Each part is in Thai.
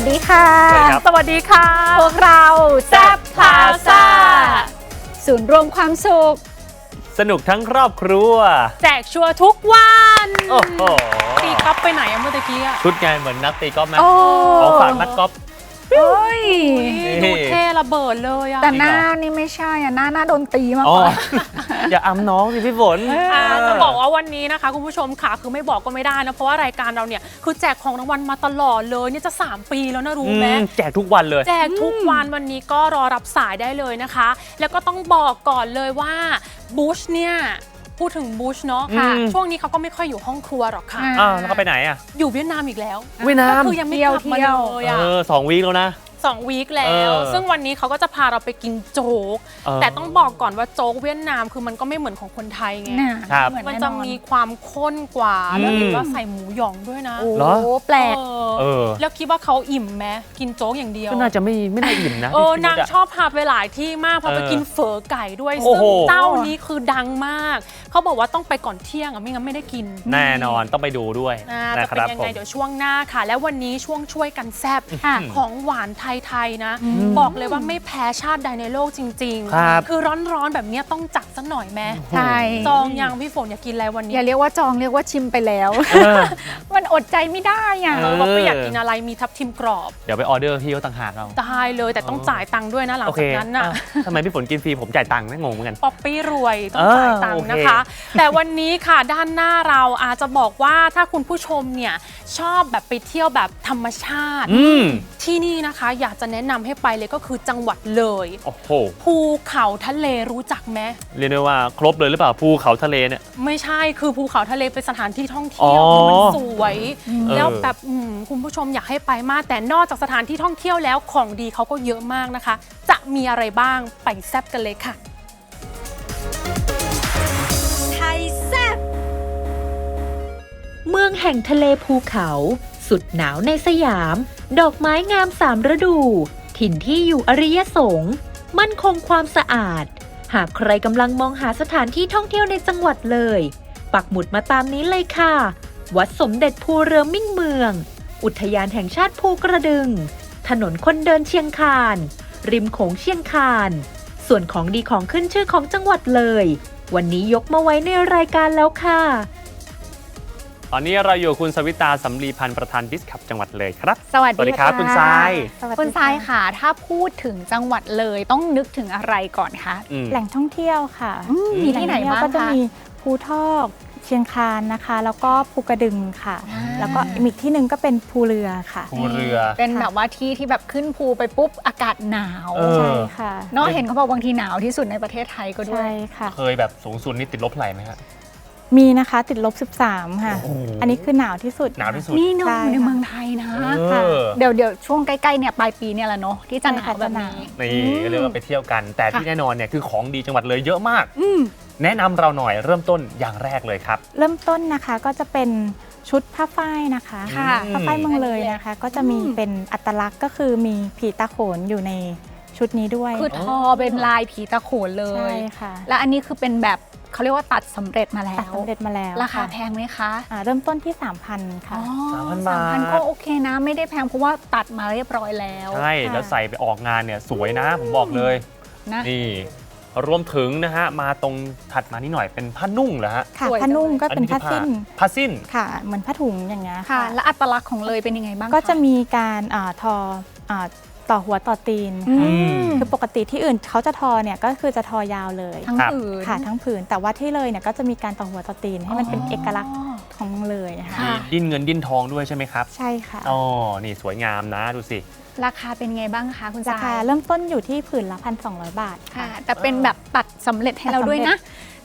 สวัสดีค่ะ สวัสดีครับ สวัสดีค่ะ พวกเราแซ่บพาซา Plaza ศูนย์รวมความสุข สนุกทั้งครอบครัว แจกชัวร์ทุกวันโอ้โหตีก๊อฟไปไหนอะเมื่อตะกี้อะชุดไงเหมือนนักตีกอล์ฟไหมโอ้ ของฝากนักกอล์ ฟโอ้ย ดูเท่ระเบิดเลยอะแต่หน้านี่ไม่ใช่อะหน้าหน้าโดนตีมากอ๋กอว่า อย่าอำน้องสิพี่ฝน อ่าจะบอกว่าวันนี้นะคะ คุณผู้ชมค่ะคือไม่บอกก็ไม่ได้นะ เพราะว่ารายการเราเนี่ย คือแจกของรางวัลมาตลอดเลยเนี่ยจะ 3 ปีแล้วนะรู้อืไหมมแจกทุกวันเลย แจกทุกวันวันนี้ก็รอรับสายได้เลยนะคะ แล้วก็ต้องบอกก่อนเลยว่าบูชเนี่ย พูดถึงบูชเนาะค่ะช่วงนี้เขาก็ไม่ค่อยอยู่ห้องครัวหรอกค่ะ อ่า อ้าวแล้วเขาไปไหนอะ อยู่เวียดนามอีกแล้วเวียดนาม ก็คือยังไม่กลับมาเที่ยวเลยอะเออสองวีคแล้วนะ สองวีคแล้ว เออซึ่งวันนี้เขาก็จะพาเราไปกินโจ๊ก เออ แต่ต้องบอกก่อนว่าโจ๊กเวียดนามคือมันก็ไม่เหมือนของคนไทยไง น่ะครับ เหมือนมันแน่นจะอน มีความข้นกว่าอืมแล้วเห็นว่าใส่หมูหยองด้วยนะโอ้เหรอแปลก เอเอออ แล้วคิดว่าเขาอิ่มไหมกินโจ๊กอย่างเดียว ก็น่าจะไม่ไม่น่าอิ่มนะเออพี่นางพุทธะชอบพาไปหลายที่มากพาไปเออกินเฝอไก่ด้วย โอ้ซึ่งโห เจ้านี้คือดังมาก เขาบอกว่าต้องไปก่อนเที่ยงอะไม่งั้นไม่ได้กินแน่นอนต้องไปดูด้วยอ่านะจะคเป็นรับยังผไงม เดี๋ยวช่วงหน้าค่ะ และวันนี้ช่วงช่วยกันแซบค่ะ ของหวานไทยๆนะ บอกเลยว่าไม่แพ้ชาติใดในโลกจริงครับคือร้อนๆแบบเนี้ยต้องจัด สักหน่อยแม่ใช่จองยังพี่ฝนอยากกินอะไรวันนี้อย่าเรียกว่าจองเรียกว่าชิมไปแล้วเออมันอดใจไม่ได้อะเอเออบอกว่าอยากกินอะไรมีทับทิมกรอบเดี๋ยวไปออเดอร์พี่เขาต่างหากเราได้เลยแต่ต้องจ่ายตังค์ด้วยนะหลังโอเคจากนั้นน่ะ อ้าวทำไมพี่ฝนกินฟรีผมจ่ายตังค์นะงงเหมือนกัน ป๊อปปี้รวยต้องเออจ่ายตังค์นะคะโอเคแต่วันนี้ค่ะด้านหน้าเราอาจจะบอกว่าถ้าคุณผู้ชมเนี่ยชอบแบบไปเที่ยวแบบธรรมชาติ อืมที่นี่นะคะ อยากจะแนะนำให้ไปเลยก็คือจังหวัดเลย โอ้โหภูเขาทะเลรู้จักไหมเรียกได้ว่าครบเลยหรือเปล่าภูเขาทะเลเนี่ย ไม่ใช่คือภูเขาทะเลเป็นสถานที่ท่องเที่ยวอ๋อคือมันสวย เออ แล้วแบบอืมคุณผู้ชมอยากให้ไปมาก แต่นอกจากสถานที่ท่องเที่ยวแล้วของดีเขาก็เยอะมากนะคะ จะมีอะไรบ้างไปแซบกันเลยค่ะ ไทยแซ่บเมืองแห่งทะเลภูเขา สุดหนาวในสยาม ดอกไม้งามสามฤดู ถิ่นที่อยู่อริยสงฆ์มั่นคงความสะอาด หากใครกำลังมองหาสถานที่ท่องเที่ยวในจังหวัดเลย ปักหมุดมาตามนี้เลยค่ะ วัดสมเด็จภูเรือมิ่งเมือง อุทยานแห่งชาติภูกระดึง ถนนคนเดินเชียงคาน ริมโขงเชียงคาน ส่วนของดีของขึ้นชื่อของจังหวัดเลย วันนี้ยกมาไว้ในรายการแล้วค่ะ ตอนนี้เราอยู่กับคุณสวิตาสำลีพันธ์ประธานบิสขับจังหวัดเลยครับ สวัสสวัสดีดีครับะคุณทรายคุณทรายค่ะ ถ้าพูดถึงจังหวัดเลยต้องนึกถึงอะไรก่อนคะอืม แหล่งท่องเที่ยวค่ะอืมมีที่ไหนแล่บ้างเที่ยวก็จะคะ มีภูทอกเชียงคานนะคะ แล้วก็ภูกระดึงค่ะ อ่า แล้วก็อีกที่หนึ่งก็เป็นภูเรือค่ะ ภูเรือ เป็นแบบว่าที่ที่แบบขึ้นภูไปปุ๊บอากาศหนาวเออ ใช่ค่ะ เนาะเห็นเขาบอกบางทีหนาวที่สุดในประเทศไทยก็ด้วใช่ย ค่ะ เคยแบบสูงสุดนี่ติดลบเท่าไหร่ไหมฮะ มีนะคะติดลบ 13 ค่ะโอ้โหอันนี้คือหนาวที่สุด หนาวที่สุด นี่เนาะใช่ในค่ะเมืองไทยนะเออเดี๋ยวเดี๋ยวช่วงใกล้ๆเนี่ยปลายปีเนี่ยแหละเนาะที่จะหนาวแบบนี้ นี่ก็เรียกว่าไปเที่ยวกัน แต่ที่ค่ะแน่นอนเนี่ยคือของดีจังหวัดเลยเยอะมาก อืม แนะนำเราหน่อยเริ่มต้นอย่างแรกเลยครับ เริ่มต้นนะคะก็จะเป็นชุดผ้าฝ้ายนะคะค่ะ ผ้าฝ้ายเมืองเลยนะคะ ก็จะมีอืมเป็นอัตลักษณ์ก็คือมีผีตาโขนอยู่ในชุดนี้ด้วยคือทอเป็นลายผีตะโขนเลใช่ย ค่ะ และอันนี้คือเป็นแบบ เขาเรียกว่าตัดสำเร็จมาแล้ตัดว สำเร็จมาแล้วราคาค่ะแพงไหมคะอ่าเริ่มต้นที่ 3,000 ค่ะอ๋อ3,000สามพันบาทก็โอเคนะ ไม่ได้แพงเพราะว่าตัดมาเรียบร้อยแล้วใช่ค่ะแล้วใส่ไปออกงานเนี่ยสวยนะผมบอกเลย นะนี่รวมถึงนะฮะ มาตรงถัดมานี่หน่อยเป็นผ้านุ่งเหรอฮะค่ะสวยผ้านุ่งก็อัเป็นคืผ้าอสิ้น ผ้าสิ้น ค่ะ เหมือนผ้าถุงอย่างเงี้ยค่ะ ค่ะ และอัตลักษณ์ของเลยเป็นยังไงบ้างค ก็จะมีการอาทออา ต่อหัวต่อตีนอืค่ะมคือปกติที่อื่นเขาจะทอเนี่ยก็คือจะทอยาวเลยทั้งครับ ผืน ค่ะทั้งผืน แต่ว่าที่เลยเนี่ยก็จะมีการต่อหัวต่อตีนให้มันเป็นอ๋อเอกลักษณ์ของเลยค่ะค่ะ มีดิ้นเงินดิ้นทองด้วยใช่ไหมครับ ใช่ค่ะ อ๋อ นี่สวยงามนะดูสิ ราคาเป็นไงบ้างคะคุณราสาคายเริ่มต้นอยู่ที่ผืนละพันสองบาทค่ะ ค่ะ แต่เป็นแบบตัดสำเร็จให้เราด้วยนะ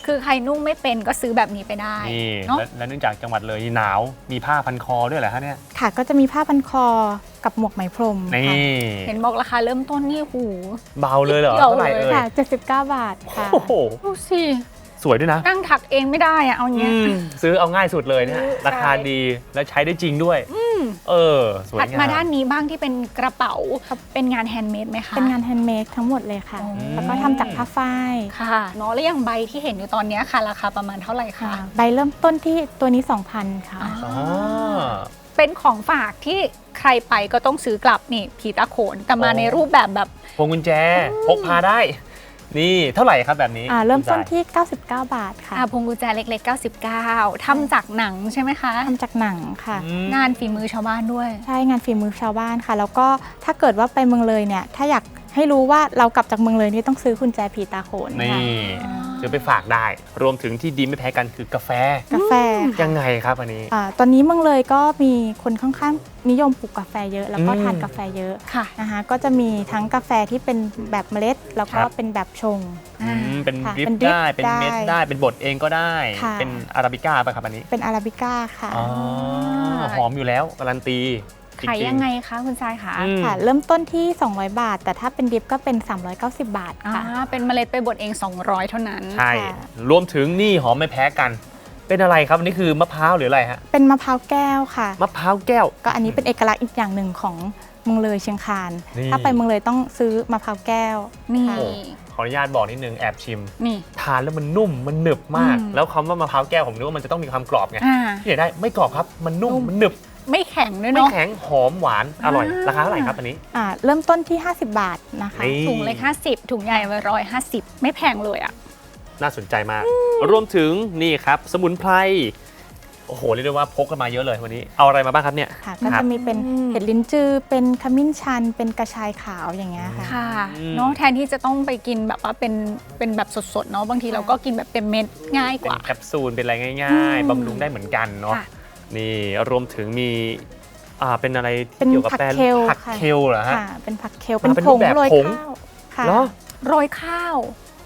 คือใครนุ่งไม่เป็นก็ซื้อแบบนี้ไปได้นี่เนาะและและเนื่องจากจังหวัดเลยหนาว มีผ้าพันคอด้วยเหรอฮะเนี่ย ค่ะก็จะมีผ้าพันคอ กับหมวกไหมพรมนี่ค่ะเห็นบอกราคาเริ่มต้นนี่หูเบาเลยเหรอเบาเท่าไหร่เลยเอ่ยค่ะ79 บาทค่ะโอ้โหดูสิสวยด้วยนะนั่งถักเองไม่ได้อะเอาอย่างเงี้ยอืมซื้อเอาง่ายสุดเลยเนี่ยซื้อราคาใช่ดีและใช้ได้จริงด้วยเออสวยถัดงามมาด้านนี้บ้างที่เป็นกระเป๋าเป็นงานแฮนด์เมดไหมคะเป็นงานแฮนด์เมดทั้งหมดเลยค่ะอืมแล้วก็ทำจากผ้าฝ้ายค่ะเนาะแล้วอย่างใบที่เห็นอยู่ตอนเนี้ยค่ะ ราคาประมาณเท่าไหร่คะค่ะใบเริ่มต้นที่ตัวนี้ 2,000 ค่ะอ๋ออ๋อเป็นของฝากที่ ใครไปก็ต้องซื้อกลับนี่ผีตาโขนแต่มาอ๋อในรูปแบบแบบพวงกุญแจพกพาได้ นี่เท่าไหร่ครับแบบนี้อ่าเริ่มต้นคุณทรายที่ 99 บาทค่ะอ่าพวงกุญแจเล็ก ๆ 99ทำจากหนังใช่ไหมคะ ทำจากหนังค่ะอืมงานฝีมือชาวบ้านด้วย ใช่งานฝีมือชาวบ้านค่ะ แล้วก็ถ้าเกิดว่าไปเมืองเลยเนี่ย ถ้าอยาก ให้รู้ว่าเรากลับจากเมืองเลยนี่ต้องซื้อกุญแจผีตาโขนนี่ค่ะซื้อไปฝากได้ รวมถึงที่ดีไม่แพ้กันคือกาแฟ กาแฟยังไงครับอันนี้อ่าตอนนี้เมืองเลยก็มีคนค่อนข้างนิยมปลูกกาแฟเยอะแล้วก็อืมทานกาแฟเยอะค่ะนะคะก็จะมีทั้งกาแฟที่เป็นแบบเมล็ด แล้วก็ครับเป็นแบบชงอืมเป็นค่ะดริปเป็นดริปได้เป็นเม็ดได้ได้เป็นบดเองก็ได้ค่ะเป็นอาราบิก้าป่ะครับอันนี้ เป็นอาราบิก้าค่ะอ๋อหอมอยู่แล้วการันตี จริขายๆยังไงคะคุณทรายคะอืม ค่ะ เริ่มต้นที่ 200 บาท แต่ถ้าเป็นดิฟก็เป็น 390 บาทอ่าค่ะ เป็นเมล็ดไปบดเอง 200 เท่านั้น ใช่ ค่ะ รวมถึงนี่หอมไม่แพ้กัน เป็นอะไรครับอันนี้คือมะพร้าวหรืออะไรฮะ เป็นมะพร้าวแก้วค่ะ มะพร้าวแก้ว ก็อันนี้เป็นเอกลักษณ์อีกอย่างหนึ่งของเมืองเลยเชียงคาน นี่ ถ้าไปเมืองเลยต้องซื้อมะพร้าวแก้ว นี่ค่ะโอ้ ขออนุญาตบอกนิดนึงแอบชิม นี่ ทานแล้วมันนุ่มมันหนึบมาก อืม แล้วคำว่ามะพร้าวแก้วผมนึกว่ามันจะต้องมีความกรอบไงอ่า ที่ไหนได้ไม่กรอบครับ มันนุ่ม นุ่ม มันหนึบ ไม่แข็งด้วยไม่เนาะแข็งหอมหวานอร่อยอ่าราคาเท่าไหร่ครับอันนี้ อ่าเริ่มต้นที่ 50 บาทนะคะ นี่ ถุงเล็ก50 ถุงใหญ่ไว้ร้อยห้าสิบไม่แพงเลยอะ น่าสนใจมาก รวมถึงนี่ครับ สมุนไพร โอ้โห เรียกได้ว่าพกกันมาเยอะเลยวันนี้ เอาอะไรมาบ้างครับเนี่ย ค่ะ ก็ครับจะมีเป็นอืม เห็ดลิ้นจือ เป็นขมิ้นชัน เป็นกระชายขาวอย่างเงี้ยค่ะ ค่ะอืม เนาะแทนที่จะต้องไปกินแบบว่าเป็นเป็นแบบสดๆเนาะบางทีเราก็กินแบบเป็นเม็ดง่ายกเป็นว่า แคปซูล เป็นอะไรง่ายอืมๆบำรุงได้เหมือนกันเนาะ ค่ะ นี่รวมถึงมีอ่าเป็นอะไรเป็นที่เกี่ยวกับผักแป้งเคลผักค่ะ เคลเหรอฮะ ค่ะ เป็นผักเคลมาเป็นเป็นผรูงปแบบโรยผงข้าวค่ะเหรอ โรยข้าว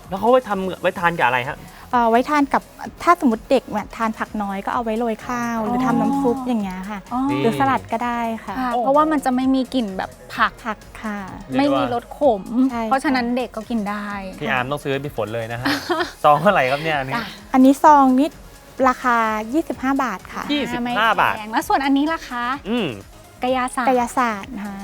แล้วเขาไว้ทำไว้ทานกับอะไรฮะ เอ่อไว้ทานกับถ้าสมมติเด็กเนี่ยทานผักน้อยก็เอาไว้โรยข้าว หรือทำน้ำซุปอย่างเงี้ยค่ะ อ๋อนี่ หรือสลัดก็ได้ค่ะ ค่ะ เพราะว่ามันจะไม่มีกลิ่นแบบผัก ผักค่ะ เรียกไม่ได้ว่า มีรสขม ใช่ เพราะฉะนั้นเด็กก็กินได้ พี่อาร์มต้องซื้อให้พี่ฝนเลยนะฮะ ซองเท่าไหร่ครับเนี่ยอันนี้จ้ะอันนี้ซองนิด ราคา 25 บาทค่ะยี่สิบไม่ห้าบาท แพงแล้วส่วนอันนี้ล่ะคะอืมกายาศาสตกายร์ศาสตร์นะคะ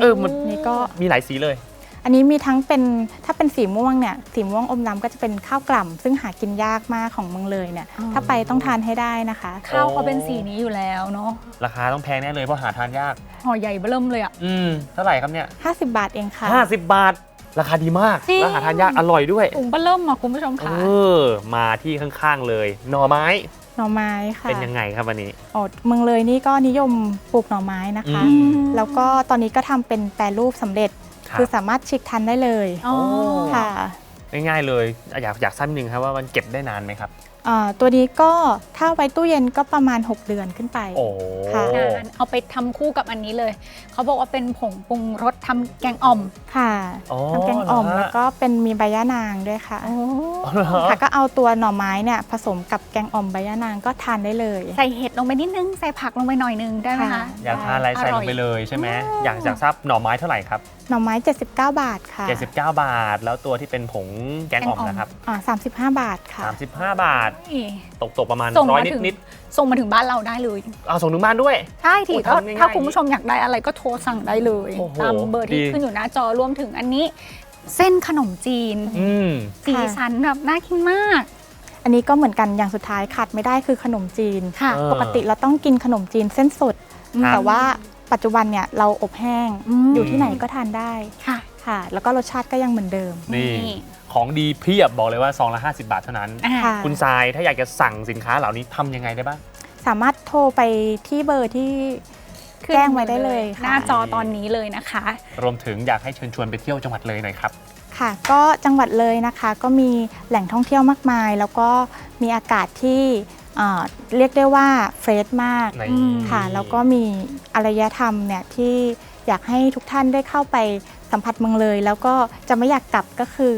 เออมันนี่ก็ มีหลายสีเลย อันนี้มีทั้งเป็นถ้าเป็นสีม่วงเนี่ยสีม่วงอมน้ำก็จะเป็นข้าวกล่ำซึ่งหากินยากมากของเมืองเลยเนี่ยถ้าไปต้องทานให้ได้นะคะ ข้าวเขาเป็นสีนี้อยู่แล้วเนาะราคาต้องแพงแน่เลยเพราะหาทานยาก ห่อใหญ่เบิ่มเลยอะอืมเท่าไหร่ครับเนี่ย 50 บาทเองค่ะห้าสิบบาท ราคาดีมากจริง แล้วหาทานยากอร่อยด้วย ถุงเบิ่มอะคุณผู้ชมเอค่ะอ มาที่ข้างๆเลย หน่อไม้หน่อไม้ค่ะเป็นยังไงครับวันนี้อ๋อเมืองเลยนี่ก็นิยมปลูกหน่อไม้นะคะ อืม แล้วก็ตอนนี้ก็ทำเป็นแปรรูปสำเร็จ ครับ คือสามารถชิกทันได้เลยอ๋อ ค่ะ ง่ายๆเลย อยากอยากทราบนิดนึงครับว่ามันเก็บได้นานไหมครับ อ่าตัวนี้ก็ถ้าไว้ตู้เย็นก็ประมาณ 6 เดือนขึ้นไป โอ้ ค่ะ นานเอาไปทำคู่กับอันนี้เลย เขาบอกว่าเป็นผงปรุงรสทำแกงอ่อมค่ะอ๋อทำแกงอ่อมเหรอฮะ แล้วก็เป็นมีใบย่านางด้วยค่ะอ๋อเหรอ ค่ะก็เอาตัวหน่อไม้เนี่ยผสมกับแกงอ่อมใบย่านางก็ทานได้เลย ใส่เห็ดลงไปนิดนึง ใส่ผักลงไปหน่อยนึงได้ไหมคะ ค่ะ อยากทานอะไรใส่ลงไปเลยใช่ไหมอยากอยากทราบหน่อไม้เท่าไหร่ครับ หน่อไม้ 79 บาทค่ะ79 บาท แล้วตัวที่เป็นผงแกงอ่อมนะครับอ่า35 บาทค่ะ 35 บาท นี่ ตกตกประมาณส่งร้อยมาถึง นิดส่งมาถึงบ้านเราได้เลย ๆเอาส่งถึงบ้านด้วย ใช่ทีโอ้ถ้าทำง่ายๆถ้าคุณผู้ชมอยากได้อะไรก็โทรสั่งได้เลย โอ้โหตามเบอร์ที่ดี ขึ้นอยู่หน้าจอรวมถึงอันนี้ เส้นขนมจีน อืม สีสันแบบน่ากินมาก อันนี้ก็เหมือนกันอย่างสุดท้ายขาดไม่ได้คือขนมจีน ค่ะ เออ ปกติเราต้องกินขนมจีนเส้นสด ครับ แต่ว่า ปัจจุบันเนี่ยเราอบแห้งอืม อยู่ที่ไหนก็ทานได้ค่ะ ค่ะ แล้วก็รสชาติก็ยังเหมือนเดิม นี่นี่ ของดีเพียบบอกเลยว่าซองละ 50 บาทเท่านั้น อ่า ค่ะ คุณทรายถ้าอยากจะสั่งสินค้าเหล่านี้ทำยังไงได้บ้าง สามารถโทรไปที่เบอร์ที่ขึ้นแจ้งไว้ได้เลยค่ะหน้าจอตอนนี้เลยนะคะ รวมถึงอยากให้เชิญชวนไปเที่ยวจังหวัดเลยหน่อยครับ ค่ะก็จังหวัดเลยนะคะก็มีแหล่งท่องเที่ยวมากมาย แล้วก็มีอากาศที่ เอ่อเรียกได้ว่าเฟรชมากในอืม ค่ะ แล้วก็มีอารยธรรมเนี่ยที่อยากให้ทุกท่านได้เข้าไปสัมผัสเมืองเลย แล้วก็จะไม่อยากกลับก็คือ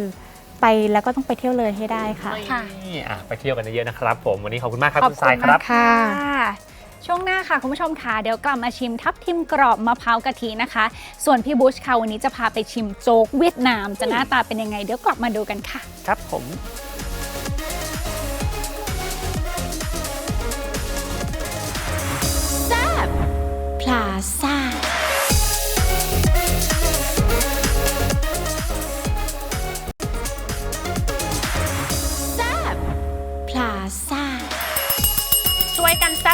ไปแล้วก็ต้องไปเที่ยวเลยให้ได้ค่ะ ค่ะ นี่อะไปเที่ยวกันเยอะๆนะครับ ผมวันนี้ขอบคุณมากครับขอบคุณทรายณครับมากค่ะ ช่วงหน้าค่ะ คุณผู้ชมค่ะ เดี๋ยวกลับมาชิมทับทิมกรอบมะพร้าวกะทินะคะ ส่วนพี่บุชค่ะ วันนี้จะพาไปชิมโจ๊กเวียดนาม จะหน้าตาเป็นยังไง เดี๋ยวกลับมาดูกันค่ะ ครับผม พล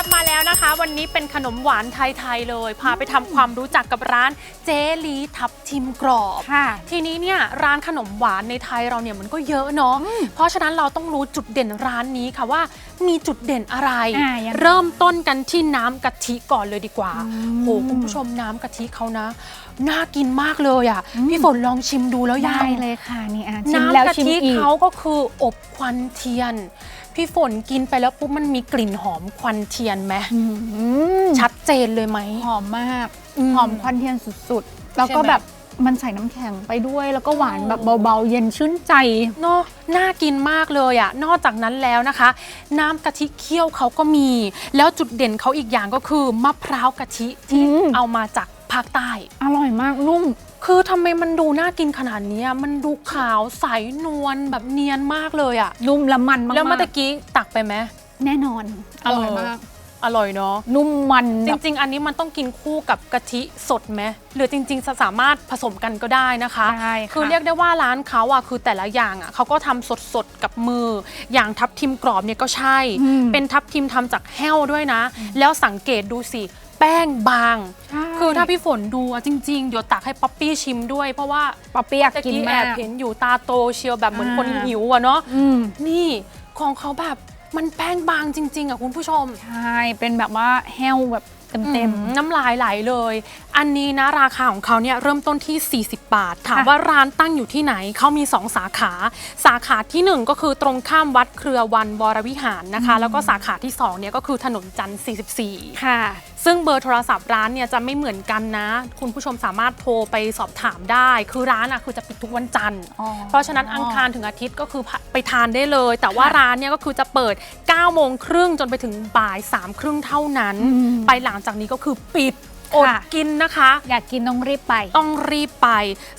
กันแซ่บบมาแล้วนะคะ วันนี้เป็นขนมหวานไทยๆเลย พาไปทำความรู้จักกับร้านเจลีทับทิมกรอบ ค่ะ ทีนี้เนี่ยร้านขนมหวานในไทยเราเนี่ยมันก็เยอะเนาะ เพราะฉะนั้นเราต้องรู้จุดเด่นร้านนี้ค่ะว่ามีจุดเด่นอะไร อ่ายังไงเริ่มต้นกันที่น้ำกะทิก่อนเลยดีกว่าอืมโหคุณผู้ชมน้ำกะทิเขานะ น่ากินมากเลยอะพี่ฝนลองชิมดูแล้วยัได้ง เลยค่ะนี่อะชิมแล้วน้ำกะชิมทิอีก เขาก็คืออบควันเทียน พี่ฝนกินไปแล้วปุ๊บมันมีกลิ่นหอมควันเทียนไหมอืมชัดเจนเลยไหมหอมมากอืมหอมควันเทียนสุดๆ แล้วก็ใช่ไหมแบบมันใส่น้ำแข็งไปด้วย แล้วก็หวานแบบเบาๆ เย็นชื่นใจเนาะน่ากินมากเลยอะ่ะ นอกจากนั้นแล้วนะคะ น้ำกะทิเคี่ยวเขาก็มี แล้วจุดเด่นเขาอีกอย่างก็คือมะพร้าวกะทิที่อืมเอามาจาก ภาคใต้ อร่อยมากนุ่ม คือทำไมมันดูน่ากินขนาดเนี้ยมันดูขาวใสนวลแบบเนียนมากเลยอะ่ะนุ่มละมันมากๆแล้วเมื่อตะกี้ตักไปไหม แน่นอน อร่อยเออมาก อร่อยเนาะ นุ่มมันจแบบริง ๆ อันนี้มันต้องกินคู่กับกะทิสดไหมหรือจริง ๆ สามารถผสมกันก็ได้นะคะใช่ค่ะคือเรียกได้ว่าร้านเขาอะคือแต่ละอย่างอะเขาก็ทำสดๆกับมือ อย่างทับทิมกรอบเนี่ยก็ใช่ อืมเป็นทับทิมทำจากแห้วด้วยนะ แล้วสังเกตดูสิ แป้งบางใช่คือถ้าพี่ฝนดูอะจริงๆ เดี๋ยวตักให้ป๊อปปี้ชิมด้วย เพราะว่าปอเปียกตะกินกี้แอมากบเห็นอยู่ตาโตเชียวแบบเหมือนคนอ่า หิวอะเนาะอืมนี่ของเขาแบบมันแป้งบางจริง ๆอะคุณผู้ชม ใช่ เป็นแบบว่าแห้วแบบเต็ม อืน้ำลายไหลเลย อันนี้นะราคาของเขาเนี่ยเริ่มต้นที่ 40 บาท ถามค่ะว่าร้านตั้งอยู่ที่ไหน เขามี 2 สาขา สาขาที่1 ก็คือตรงข้ามวัดเครือวันวรวิหารนะคะ แล้วก็สาขาที่2เนี่ยก็คือถนนจันทร์44 ๆ ค่ะซึ่งเบอร์โทรศัพท์ร้านเนี่ยจะไม่เหมือนกันนะ คุณผู้ชมสามารถโทรไปสอบถามได้ คือร้านอะคือจะปิดทุกวันจันทร์ อ๋อ เพราะฉะนั้นอังคารถึงอาทิตย์ก็คือไปทานได้เลย แต่ว่าค่ะร้านเนี่ยก็คือจะเปิด 9 โมงครึ่งจนไปถึงบ่าย3ครึ่งเท่านั้น อืมไปหลังจากนี้ก็คือปิดอดค่ะ กินนะคะ อยากกินต้องรีบไป ต้องรีบไป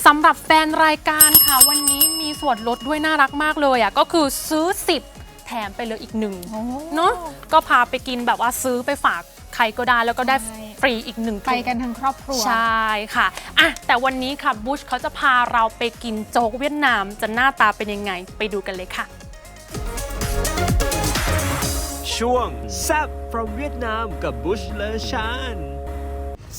สำหรับแฟนรายการค่ะ วันนี้มีส่วนลดด้วยน่ารักมากเลยอะก็คือซื้อ 10 แถมไปเลยอีกหนึ่งเนาะก็พาไปกินแบบว่าซื้อไปฝาก ใครก็ได้แล้วก็ได้ใช่ ฟรีอีกหนึ่งไปกันทั้งครอบครัว ใช่ค่ะอะ แต่วันนี้ค่ะบุชเขาจะพาเราไปกินโจ๊กเวียดนาม จะหน้าตาเป็นยังไง ไปดูกันเลยค่ะ ช่วง s ซ p from เวียดนามกับบุชเลชาน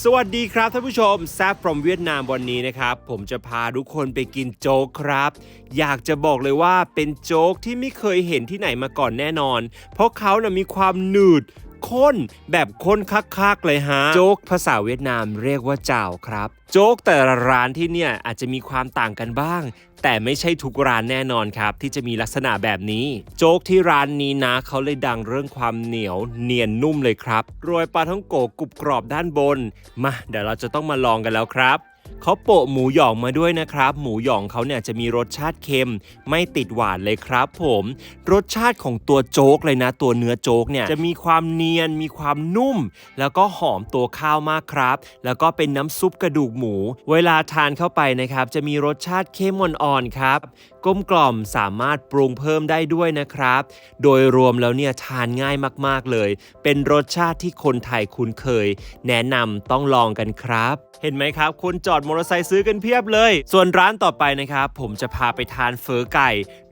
สวัสดีครับท่านผู้ชม s ซ p from เวียดนามวันนี้นะครับ ผมจะพาทุกคนไปกินโจ๊กครับ อยากจะบอกเลยว่าเป็นโจ๊กที่ไม่เคยเห็นที่ไหนมาก่อนแน่นอน เพราะเขานะ่ะมีความหนืด ข้น แบบข้นคักๆเลยฮะ โจ๊กภาษาเวียดนามเรียกว่าเจ่าครับ โจ๊กแต่ละร้านที่เนี่ยอาจจะมีความต่างกันบ้าง แต่ไม่ใช่ทุกร้านแน่นอนครับ ที่จะมีลักษณะแบบนี้ โจ๊กที่ร้านนี้นะเขาเลยดังเรื่องความเหนียวเนียนนุ่มเลยครับโรยปลาท่องโกะกรุบกรอบด้านบน มาเดี๋ยวเราจะต้องมาลองกันแล้วครับ เขาโปะหมูหยองมาด้วยนะครับ หมูหยองเขาเนี่ยจะมีรสชาติเค็ม ไม่ติดหวานเลยครับผม รสชาติของตัวโจ๊กเลยนะ ตัวเนื้อโจ๊กเนี่ยจะมีความเนียนมีความนุ่ม แล้วก็หอมตัวข้าวมากครับ แล้วก็เป็นน้ำซุปกระดูกหมู เวลาทานเข้าไปนะครับ จะมีรสชาติเข้มอ่อนๆครับกลมกล่อมสามารถปรุงเพิ่มได้ด้วยนะครับ โดยรวมแล้วเนี่ยทานง่ายมากๆเลย เป็นรสชาติที่คนไทยคุ้นเคย แนะนำต้องลองกันครับ เห็นไหมครับ คนจออดมอเตอร์ไซค์ซื้อกันเพียบเลย ส่วนร้านต่อไปนะครับ ผมจะพาไปทานเฟอไก่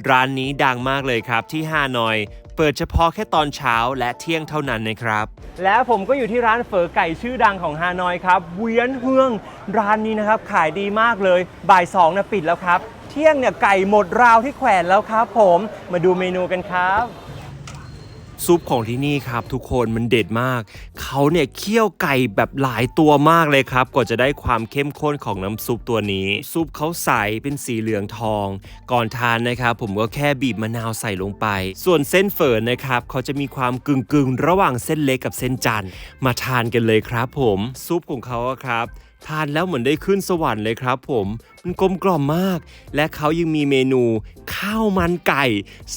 ร้านนี้ดังมากเลยครับที่ฮานอย เปิดเฉพาะแค่ตอนเช้าและเที่ยงเท่านั้นนะครับ และผมก็อยู่ที่ร้านเฝอไก่ชื่อดังของฮานอยครับเวียนเฮือง ร้านนี้นะครับขายดีมากเลยบ่ายสองนะปิดแล้วครับ เที่ยงเนี่ยไก่หมดราวที่แขวนแล้วครับ ผมมาดูเมนูกันครับ ซุปของที่นี่ครับ ทุกคนมันเด็ดมาก เขาเนี่ยเคี่ยวไก่แบบหลายตัวมากเลยครับกว่าจะได้ความเข้มข้นของน้ำซุปตัวนี้ ซุปเขาใสเป็นสีเหลืองทอง ก่อนทานนะครับผมก็แค่บีบมะนาวใส่ลงไป ส่วนเส้นเฝอนะครับเขาจะมีความกึ่งกึ่งๆระหว่างเส้นเล็กกับเส้นจันทร์มาทานกันเลยครับผมซุปของเขาครับ ทานแล้วเหมือนได้ขึ้นสวรรค์เลยครับผมมันกลมกล่อมมาก และเขายังมีเมนู ข้าวมันไก่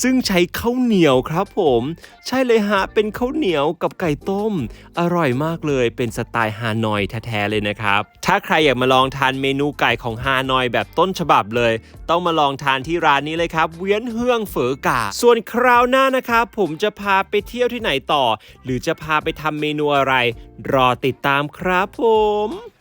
ซึ่งใช้ข้าวเหนียวครับผม ใช่เลยฮะ เป็นข้าวเหนียวกับไก่ต้ม อร่อยมากเลยเป็นสไตล์ฮานอยแท้ๆเลยนะครับ ถ้าใครอยากมาลองทานเมนูไก่ของฮานอยแบบต้นฉบับเลย ต้องมาลองทานที่ร้านนี้เลยครับ เวียนเฮืองเฝอกาส่วนคราวหน้านะครับผมจะพาไปเที่ยวที่ไหนต่อ หรือจะพาไปทำเมนูอะไร รอติดตามครับผม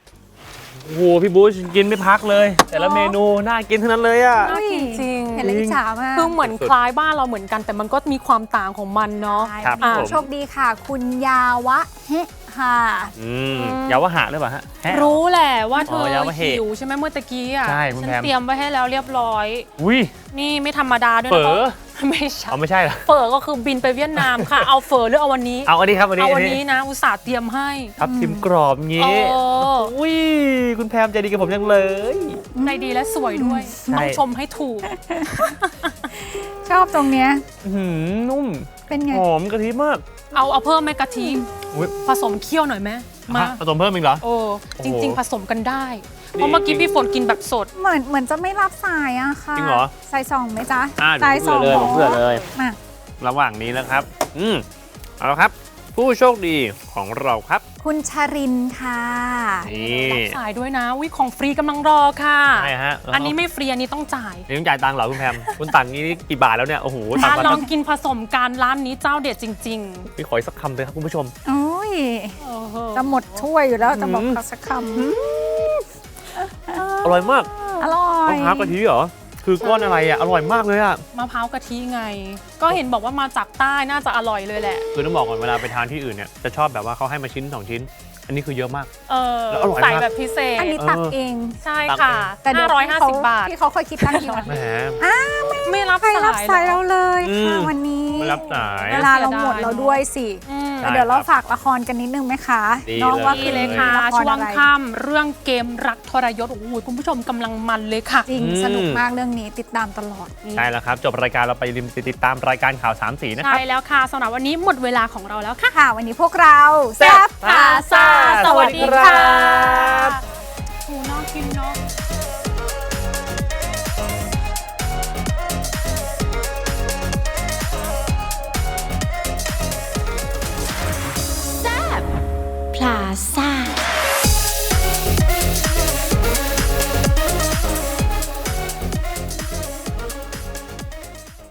โอ้โหพี่บูชกินไม่พักเลย แต่ละเมนูน่ากินทั้งนั้นเลยอะ น่ากินจริง เห็นแล้วอิจฉามากคือเหมือนคล้ายบ้านเราเหมือนกัน แต่มันก็มีความต่างของมันเนาะใช่ครับอะ ผม โชคดีค่ะ คุณยาวะเฮะค่ะ อืมยาวหะหรือเปล่าฮะแฮะ รู้แหละว่าเธอ๋ออยาวะเหหิวใช่ไหมเมื่อตะกี้อะใช่คุณฉันแพม เตรียมไว้ให้แล้วเรียบร้อย อุ้ยนี่ไม่ธรรมดาด้วยเฝนะอ ไม่ใช่เอาไม่ใช่เหรอเฝอก็คือบินไปเวียดนามค่ะ เอาเฝอหรือเอาวันนี้ เอาอันนี้ครับอันนี้เอาอัวันนนี้นี้นะ อุตส่าห์เตรียมให้ทับทิมกรอบอย่างเองี้ออุ้ยคุณแพมใจดีกับผมจังเลยใจดีและสวยด้วย ใช่ ต้องชมให้ถูก ชอบตรงเนี้ย อื้อหือนุ่มเป็นไง หอมกะทิมาก เอาเอาเพิ่มไหมกะทิอุ๊ย ผสมเคี่ยวหน่อยไหม มา ฮะผสมเพิ่มอีกเหรอ โอ้โอ้จโหริง ๆ ผสมกันได้ เพราะเมื่อกี้พี่ฝนกินแบบสด เหมือนเหมือนจะไม่รับสายอะค่ะจริงเหรอใส่สองไหมจ๊ะอ่าใส่สองเดี๋ยวผมเผื่อเลย มาระหว่างนี้นะครับ อืมเอาละครับ ผู้โชคดีของเราครับ คุณชรินค่ะ นี่รับสายด้วยนะวิของฟรีกำลังรอค่ะ ใช่ฮะแล้วอันนี้ไม่ฟรีอันนี้ต้องจ่ายนี่ต้องจ่ายตังค์เหรอคุณแพม คุณตังค์นี้กี่บาทแล้วเนี่ย โอ้โหตังมาค์มาลองกินผสมกันร้านนี้เจ้าเด็ดจริง พี่ขออีกสักคำเลยครับคุณผู้ชม โอ้ยๆเออ จะหมดถ้วยอยู่แล้วจะบอกอืมเขาสักคอร่อยมากำอร่อยมะพร้าวกะทิเหรอ คือก้อนอะไรอะ อร่อยมากเลยอะ มะพร้าวกะทิไง ก็เห็นบอกว่ามาจากใต้น่าจะอร่อยเลยแหละ คือต้องบอกก่อนเวลาไปทานที่อื่นเนี่ยจะชอบแบบว่าเขาให้มาชิ้นสองชิ้น อันนี้คือเยอะมาก เออแล้วอร่อยมากใส่แบบพิเศษ อันนี้ตักเออเองใช่ตักค่ะแต่เดี๋ยวพี่เข550บาทพี่เขาค่อยคิดตังค์ทีหลังแหมไม่รับใครรับสายแล้เราวเลยอืค่ะมวันนี้ ไม่รับสาย เวลาเราหมดเราด้วยสิอืม แล้วเดี๋ยวได้ครับเราฝากละครกันนิดนึงไหมคะดีน้องว่าเลยนี่คือเลยค่ะ ละครช่วงอะไรค่ำเรื่องเกมรักทรยศโอ้โหคุณผู้ชมกำลังมันเลยค่ะ จริงอืม สนุกมากเรื่องนี้ติดตามตลอด ใช่แล้วครับ จบรายการเราไปริมติดตามรายการข่าวสามสีนะคใช่รับแล้วค่ะสำหรับวันนี้หมดเวลาของเราแล้วค่ะ ค่ะวันนี้พวกเราแซ่บ พาซาสวัสดีครับโอ้น่ากินเนาะ พลาซ่า